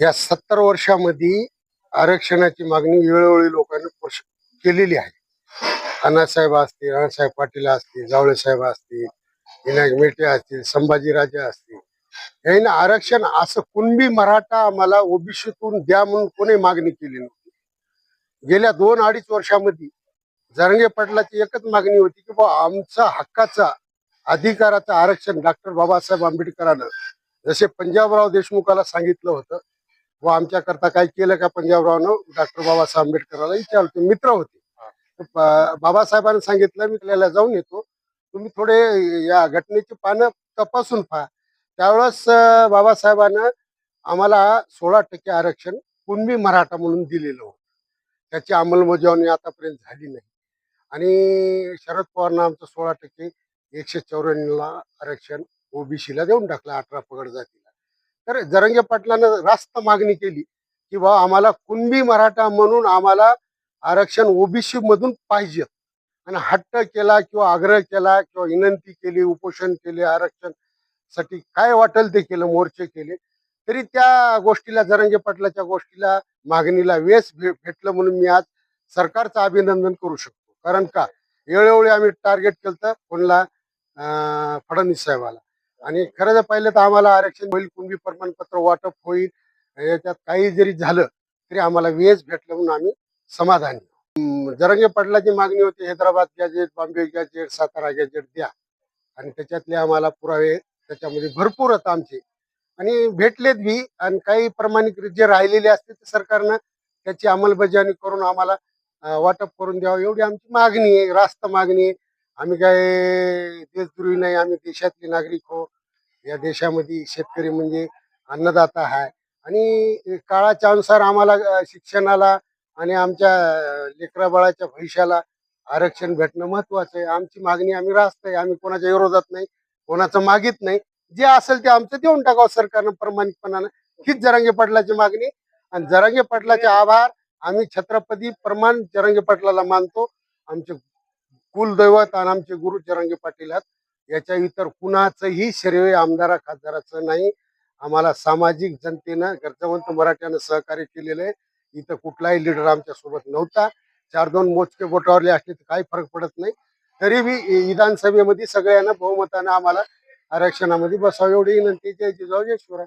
या सत्तर वर्षामध्ये आरक्षणाची मागणी वेळोवेळी लोकांनी केलेली आहे. अण्णासाहेब असतील राणासाहेब पाटील असतील जावळे साहेब असतील विनायक मेटे असतील संभाजीराजे असतील. यांनी आरक्षण असं कुणबी मराठा आम्हाला ओबीसीतून द्या म्हणून कोणी मागणी केली नव्हती. गेल्या दोन अडीच वर्षामध्ये जरंगे पाटलाची एकच मागणी होती की बा आमचा हक्काचा अधिकाराचं आरक्षण डॉक्टर बाबासाहेब आंबेडकरांना जसे पंजाबराव देशमुखाला सांगितलं होतं व आमच्या करता काय केलं का पंजाबरावनं डॉक्टर बाबासाहेब आंबेडकराला विचारलं ते मित्र होते. बाबासाहेबांनी सांगितलं मी आपल्याला जाऊन येतो. तुम्ही थोडे या घटनेची पानं तपासून पहा. त्यावेळेस बाबासाहेबांना आम्हाला सोळा टक्के आरक्षण कुणबी मराठा म्हणून दिलेलं होतं. त्याची अंमलबजावणी आतापर्यंत झाली नाही. आणि शरद पवारनं आमचं सोळा टक्के एकशे चौऱ्याण्णवला आरक्षण ओबीसीला देऊन टाकलं अठरा पगड जातीला तर जरंगे पाटलानं रास्त मागणी केली की बा आम्हाला कुणबी मराठा म्हणून आम्हाला आरक्षण ओबीसी मधून पाहिजे. आणि हट्ट केला किंवा आग्रह केला किंवा विनंती केली उपोषण केले आरक्षणसाठी काय वाटेल ते केलं मोर्चे केले तरी त्या गोष्टीला जरंगे पाटलाच्या गोष्टीला मागणीला वेस भेटलं म्हणून मी आज सरकारचं अभिनंदन करू शकतो. कारण का? वेळोवेळी आम्ही टार्गेट केलं तर कोणला फडणवीस साहेबाला. आणि खरं जर पाहिलं तर आम्हाला आरक्षण होईल कुणबी प्रमाणपत्र वाटप होईल याच्यात काही जरी झालं तरी आम्हाला वेज भेटलं म्हणून आम्ही समाधानी जरंगे पाटलाची मागणी होती Hyderabad gazette Bombay gazette Satara gazette द्या. आणि त्याच्यातले आम्हाला पुरावे त्याच्यामध्ये भरपूर आहेत आमचे. आणि भेटलेत बी आणि काही प्रमाणित जे राहिलेले असते ते सरकारनं त्याची अंमलबजावणी करून आम्हाला वाटप करून द्यावं. एवढी आमची मागणी आहे रास्त मागणी आहे. आम्ही काय देशद्रोही नाही आम्ही देशातले नागरिक हो. या देशामध्ये शेतकरी म्हणजे अन्नदाता आहे आणि काळाच्या अनुसार आम्हाला शिक्षणाला आणि आमच्या लेकराबाळाच्या लेकरा बाळाच्या भविष्याला आरक्षण भेटणं महत्वाचं आहे. आमची मागणी आम्ही रास्त आहे. आम्ही कोणाच्या विरोधात नाही कोणाचं मागित नाही. जे असेल ते आमचं देऊन टाकावं सरकारनं प्रामाणिकपणानं हीच जरांगे पाटलाची मागणी. आणि जरांगे पाटलाचे आभार आम्ही छत्रपती प्रमाण जरांगे पाटलाला मानतो. आमचे कुलदैवत आणि आमचे गुरु जरांगे पाटील आहेत. याच्या इतर कुणाचंही श्रेय आमदारा खासदाराचं नाही. आम्हाला सामाजिक जनतेनं गरजवंत मराठ्यानं सहकार्य केलेलं आहे. इथं कुठलाही लिडर आमच्यासोबत नव्हता. चार दोन मोजके बोटावरले असले तर काही फरक पडत नाही. तरी बी विधानसभेमध्ये सगळ्यांना बहुमतानं आम्हाला आरक्षणामध्ये बसावं. एवढी विनंती. जय जिजाऊ जय शिवराय.